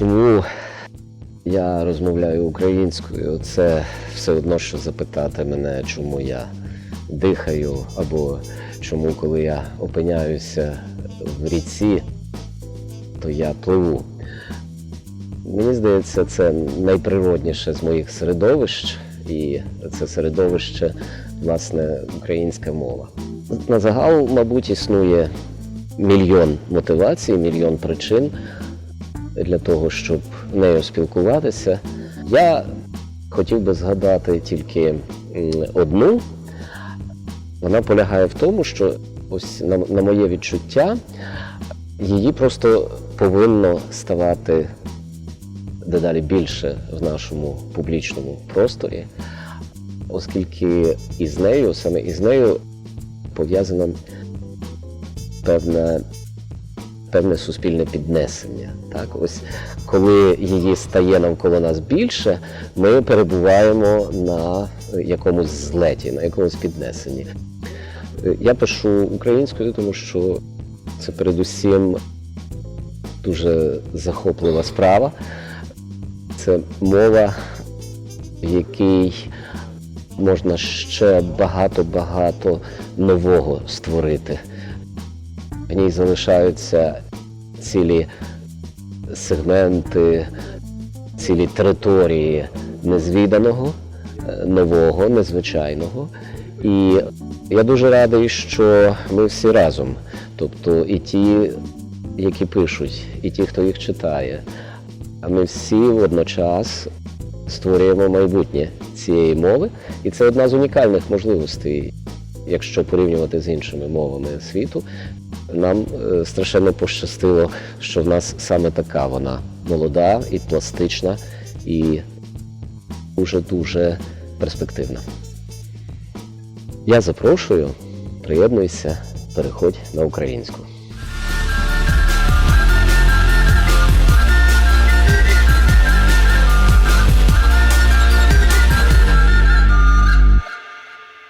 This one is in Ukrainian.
Чому я розмовляю українською? Це все одно, що запитати мене, чому я дихаю, або чому, коли я опиняюся в ріці, то я пливу. Мені здається, це найприродніше з моїх середовищ, і це середовище, власне, українська мова. На загал, мабуть, існує мільйон мотивацій, мільйон причин для того, щоб нею спілкуватися. Я хотів би згадати тільки одну. Вона полягає в тому, що ось на, на моє відчуття, її просто повинно ставати дедалі більше в нашому публічному просторі, оскільки із нею, саме із нею пов'язано певне, певне суспільне піднесення. Так, ось коли її стає навколо нас більше, ми перебуваємо на якомусь злеті, на якомусь піднесенні. Я пишу українською, тому що це передусім дуже захоплива справа. Це мова, в якій можна ще багато-багато нового створити. В ній залишаються цілі сегменти, цілі території незвіданого, е, нового, незвичайного. І я дуже радий, що ми всі разом, тобто і ті, які пишуть, і ті, хто їх читає, а ми всі водночас створюємо майбутнє цієї мови, і це одна з унікальних можливостей, якщо порівнювати з іншими мовами світу. Нам е, страшенно пощастило, що в нас саме така вона молода і пластична, і дуже-дуже перспективна. Я запрошую, приєднуйся, переходь на українську.